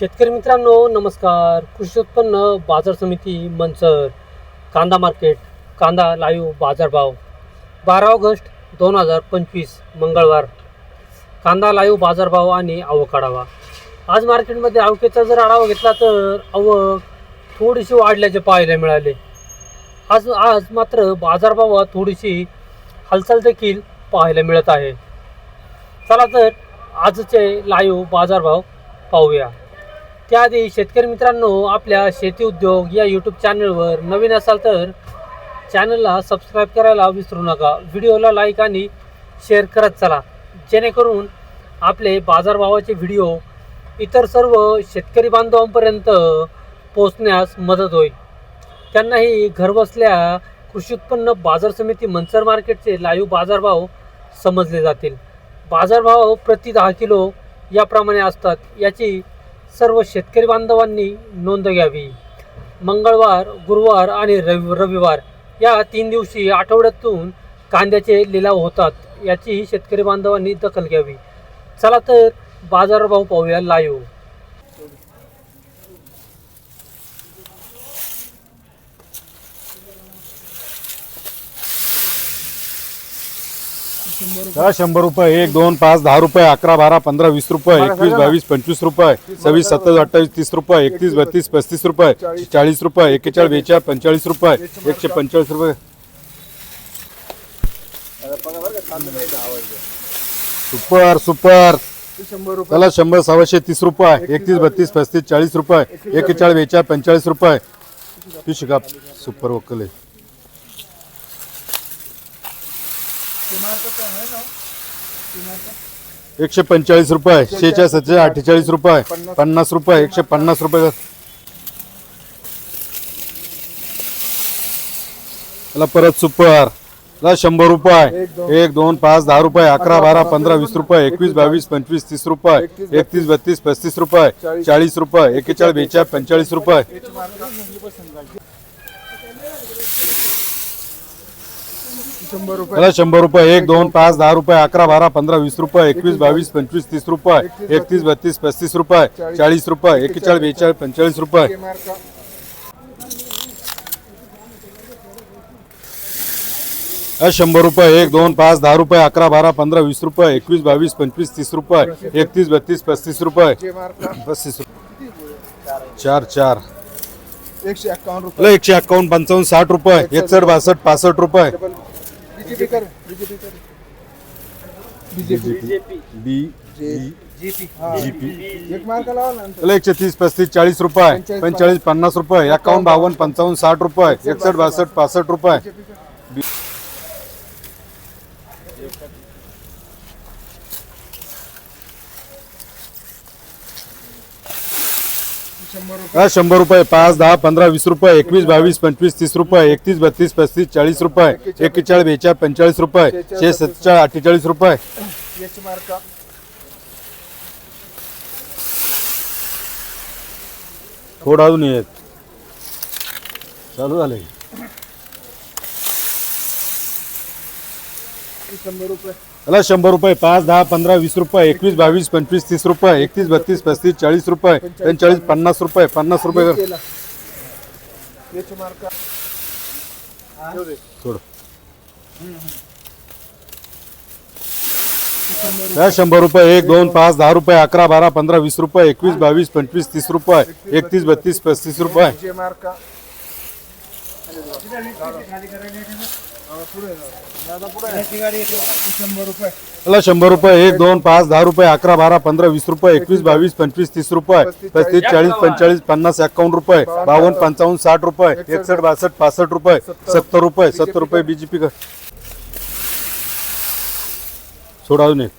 शेतकरी मित्रांनो नमस्कार. कृषी उत्पन्न बाजार समिती मंचर कांदा मार्केट कांदा लाईव्ह बाजारभाव. बारा ऑगस्ट दोन हजार पंचवीस मंगळवार. कांदा लाईव्ह बाजारभाव आणि आवक आढावा. आज मार्केटमध्ये आवकेचा जर आढावा घेतला तर आवक थोडीशी वाढल्याचे पाहायला मिळाले. आज आज मात्र बाजारभावात थोडीशी हालचाल देखील पाहायला मिळत आहे. चला तर आजचे लाईव्ह बाजारभाव पाहूया. त्याआधी शेतकरी मित्रांनो आपल्या शेती उद्योग या यूट्यूब चॅनलवर नवीन असाल तर चॅनलला सबस्क्राईब करायला विसरू नका. व्हिडिओला लाईक आणि शेअर करत चला. जेणेकरून आपले बाजारभावाचे व्हिडिओ इतर सर्व शेतकरी बांधवांपर्यंत पोचण्यास मदत होईल. त्यांनाही घरबसल्या कृषी उत्पन्न बाजार समिती मंचर मार्केटचे लाईव्ह बाजारभाव समजले जातील. बाजारभाव प्रति दहा किलो याप्रमाणे असतात. याची सर्व शेतकरी बांधवांनी नोंद घ्यावी. मंगळवार गुरुवार आणि रवि रविवार या तीन दिवशी आठवड्यातून कांद्याचे लिलाव होतात याचीही शेतकरी बांधवांनी दखल घ्यावी. चला तर बाजारभाव पाहूया लाईव्ह दहा शंभर रुपये एक दोन पाच दहा रुपये अकरा बारा पंधरा वीस रुपये एकवीस बावीस पंचवीस रुपये सव्वीस सत्तावीस अठ्ठावीस तीस रुपये एकतीस बत्तीस पस्तीस रुपये चाळीस. रुपये एकेचाळीस बेचाळीस पंचेचाळीस रुपये एकशे पंचेचाळीस रुपये. Super super. चला शंभर सव्वाशे तीस रुपये एकतीस बत्तीस पस्तीस चाळीस रुपये एकेचाळीस बेचाळीस पंचेचाळीस रुपये. तू शिका सुपर वकल एकशे पंचेचाळीस रुपये शेहेचाळीस सत्तेचाळीस अठ्ठेचाळीस रुपये पन्नास. रुपये एकशे पन्नास रुपये. त्याला परत सुपर. ला शंभर रुपये. एक दोन पाच दहा रुपये अकरा बारा पंधरा वीस रुपये एकवीस बावीस पंचवीस तीस रुपये. एकतीस बत्तीस. पस्तीस रुपये. चाळीस. रुपये. एकेचाळीस बेचाळीस पंचेचाळीस रुपये. त्याला शंभर रुपये एक दोन पाच दहा रुपये अकरा बारा पंधरा वीस रुपये एकवीस बावीस पंचवीस तीस रुपये एकतीस बत्तीस. पस्तीस रुपये चाळीस. रुपये एकेचाळीस बेचाळीस पंचेचाळीस रुपये. शंभर रुपये एक दोन पाच दहा रुपये अकरा बारा पंधरा वीस रुपये एकवीस बावीस पंचवीस तीस रुपये एकतीस बत्तीस पस्तीस रुपये. पस्तीस रुपये. चार चार. एकशे त्याला एकशे अकाउंट पंचावन्न साठ रुपये एकसष्ट बासष्ट पासष्ट रुपये. बीजेपी कर बीजेपी कर बी हा. एक मार्क लावा ना त्याला एकशे तीस पस्तीस चाळीस रुपये पंचेचाळीस पन्नास रुपये एकावन्न बावन्न पंचावन्न साठ रुपये एकसष्ट बासष्ट पासष्ट रुपये हा, शंभर रुपये पाच दहा पंधरा वीस रुपये एकवीस बावीस पंचवीस तीस रुपये एकतीस बत्तीस पस्तीस चाळीस रुपये एकेचाळीस बेचाळीस पंचेचाळीस रुपये शे सत्तेचाळीस अठ्ठेचाळीस रुपये. थोडा अजून येत. चालू झालंय. शंभर रुपये. त्याला शंभर रुपये पाच दहा पंधरा वीस रुपये एकवीस बावीस पंचवीस तीस रुपये एकतीस बत्तीस पस्तीस चाळीस रुपये पंचेचाळीस पन्नास रुपये पन्नास रुपये कर. शंभर रुपये एक दोन पाच दहा रुपये अकरा बारा पंधरा वीस रुपये एकवीस बावीस पंचवीस तीस रुपये एकतीस बत्तीस पस्तीस रुपये शंभर रुपये एक दोन पाच दहा रुपये अकरा बारा पंधरा वीस रुपये एकवीस बावीस पंचवीस तीस रुपये पस्तीस चाळीस पंचेचाळीस पन्नास एकावन्न रुपये बावन्न पंचावन्न साठ रुपये एकसष्ट बासष्ट पासष्ट रुपये सत्तर रुपये सत्तर रुपये बीजेपी सोडा अजून एक.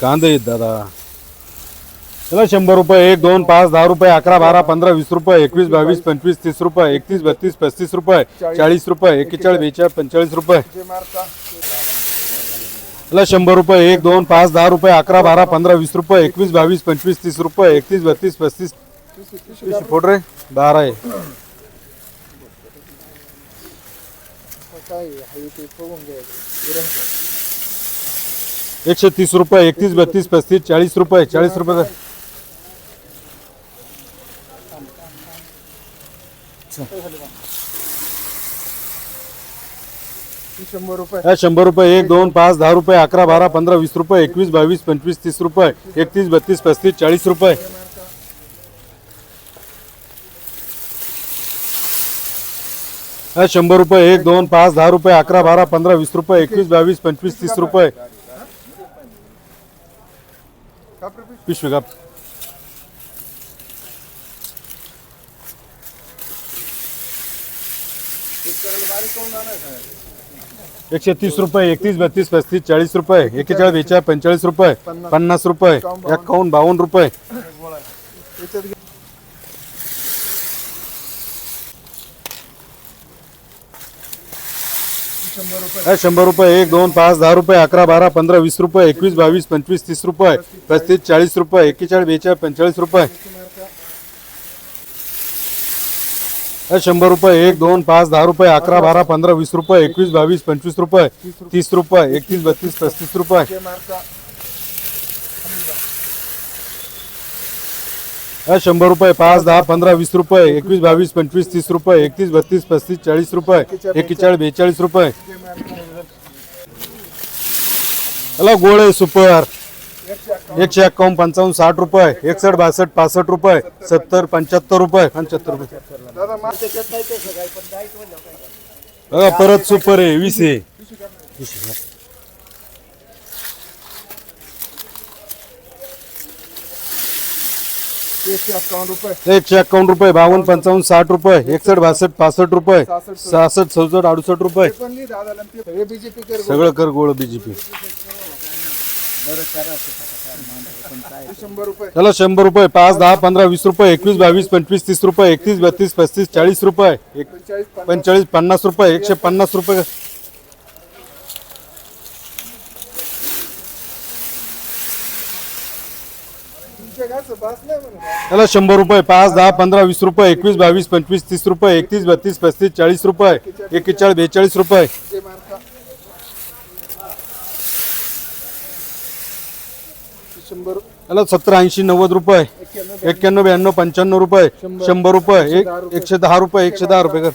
कांदे आहेत दादा. चला शंभर रुपये एक दोन पाच दहा रुपये अकरा बारा पंधरा वीस रुपये एकवीस बावीस पंचवीस तीस रुपये एकतीस बत्तीस पस्तीस रुपये चाळीस रुपये एकेचाळीस बेचाळीस पंचेचाळीस रुपये. चला शंभर रुपये एक दोन पाच दहा रुपये अकरा बारा पंधरा वीस रुपये एकवीस बावीस पंचवीस तीस रुपये एकतीस बत्तीस पस्तीस. तीस फोड रे. बारा आहे. काय आहे ते बघून घ्यायचं एकशे तीस रुपये एकतीस बत्तीस पस्तीस चाळीस रुपये चाळीस रुपये शंभर रुपये. एक दोन पाच दहा रुपये अकरा बारा पंधरा वीस रुपये एकवीस बावीस पंचवीस तीस रुपये एकतीस बत्तीस पस्तीस चाळीस रुपये. शंभर रुपये एक दोन पाच दहा रुपये अकरा बारा पंधरा वीस रुपये एकवीस बावीस पंचवीस तीस रुपये काप रे पिशवी. पिशवी का एकशे तीस रुपये एकतीस बत्तीस पस्तीस चाळीस रुपये. एकेचाळीस बेचाळीस पंचेचाळीस रुपये पन्नास रुपये. एकावन्न. बावन्न रुपये याच्यात घे. शंभर रुपये हा शंभर रुपये एक दोन पाच दहा रुपये अकरा बारा पंधरा वीस रुपये एकवीस बावीस पंचवीस तीस रुपये पस्तीस चाळीस रुपये एकेचाळीस बेचाळीस पंचेचाळीस रुपये. हा शंभर रुपये एक दोन पाच दहा रुपये अकरा बारा पंधरा वीस रुपये एकवीस बावीस पंचवीस रुपये तीस रुपये एकतीस बत्तीस पस्तीस रुपये. शंभर रुपये पाच दहा पंधरा वीस रुपये एकवीस बावीस पंचवीस तीस रुपये एकतीस बत्तीस पस्तीस चाळीस रुपये एकेचाळीस बेचाळीस रुपये. हॅलो गोळे आहे सुपर. एकशे एक्कावन्न पंचावन्न साठ रुपये एकसष्ट बासष्ट पासष्ट रुपये सत्तर पंच्याहत्तर रुपये. पंच्याहत्तर रुपये. परत सुपर आहे वीस आहे. एकशे अठ्ठावन्न रुपये. बावन्न पंचावन्न साठ रुपये एकसष्ट बासष्ट पासष्ट रुपये सहासष्ट चौसष्ट अडुसष्ट रुपये. ते पण नाही दादाला ते सगळे बीजेपी कर सगळं कर गोळ बीजेपी शंभर रुपये. चला शंभर रुपये पाच दहा पंधरा वीस रुपये एकवीस बावीस पंचवीस तीस रुपये एकतीस बत्तीस पस्तीस चाळीस रुपये पंचेचाळीस पन्नास रुपये एकशे पन्नास रुपये. त्याला शंभर रुपये पाच दहा पंधरा वीस रुपये एकवीस बावीस पंचवीस तीस रुपये एकतीस बत्तीस पस्तीस चाळीस रुपये एकेचाळीस बेचाळीस रुपये. त्याला सत्तर ऐंशी नव्वद रुपये एक्क्याण्णव ब्याण्णव. पंच्याण्णव रुपये शंभर रुपये एक एकशे दहा रुपये एकशे दहा रुपये कर.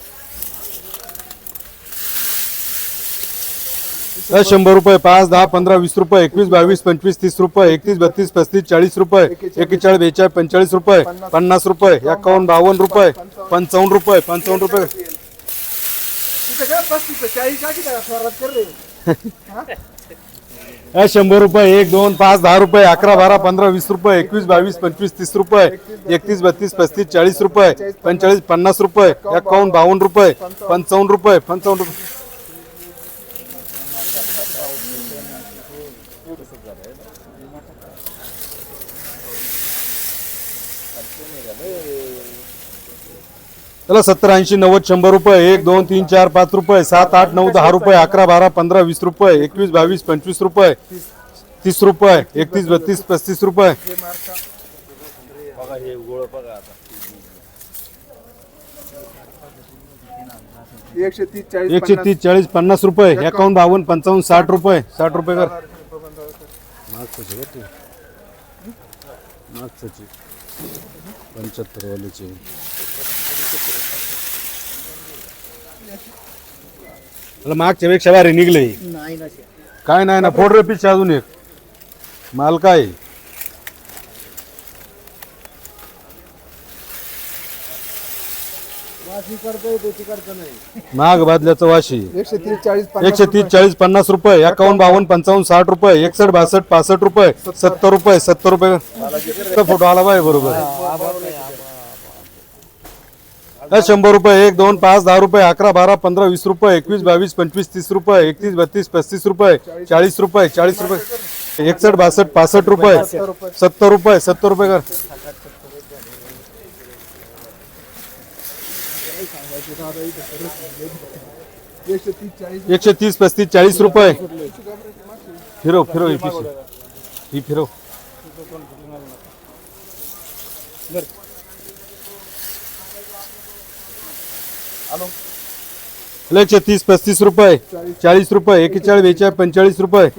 शंभर रुपये पाच दहा पंधरा वीस रुपये एकवीस बावीस पंचवीस तीस रुपये एकतीस बत्तीस पस्तीस चाळीस रुपये एकेचाळीस बेचाळीस पंचेचाळीस रुपये पन्नास रुपये एकावन्न बावन्न रुपये पंचावन्न रुपये पंचावन्न रुपये. या शंभर रुपये एक दोन पाच दहा रुपये अकरा बारा पंधरा वीस रुपये एकवीस बावीस पंचवीस तीस रुपये एकतीस बत्तीस पस्तीस चाळीस रुपये पंचेचाळीस पन्नास रुपये एकावन्न बावन्न रुपये पंचावन्न रुपये पंचावन्न रुपये. चला सत्तर ऐंशी नव्वद शंभर रुपये एक दोन तीन चार पाच रुपये सात आठ नऊ दहा रुपये अकरा बारा पंधरा वीस रुपये एकवीस बावीस पंचवीस रुपये तीस रुपये एकतीस बत्तीस पस्तीस रुपये. ते मार्का एकशे तीस चाळीस एकशे तीस चाळीस पन्नास रुपये एकावन्न बावन्न पंचावन्न साठ रुपये साठ रुपये कर. पंच्याहत्तर वाल्याचे मला मागच्या पेक्षा भारी निघले. काय नाही ना फोड रे पिच्छा अजून एक. माल काय? माग बादल्याचं वाशी. एकशे तीस चाळीस एकशे तीस चाळीस पन्नास रुपये एकावन्न बावन्न पंचावन्न साठ रुपये एकसष्ट बासष्ट पासष्ट रुपये सत्तर रुपये सत्तर रुपये. फोटो आला पाहिजे बरोबर. हा, शंभर रुपये एक दोन पाच दहा रुपये अकरा बारा पंधरा वीस रुपये एकवीस बावीस पंचवीस तीस रुपये एकतीस बत्तीस पस्तीस रुपये चाळीस रुपये चाळीस रुपये एकसष्ट बासष्ट पासष्ट रुपये सत्तर रुपये सत्तर रुपये कर. एकशे तीस पस्तीस चाळीस रुपये. फिरव फिरव ही पिशवी. ही फिरव. लक्ष तीस पस्तीस रुपये चाळीस रुपये एकेचाळीस बेचाळीस पंचेचाळीस रुपये.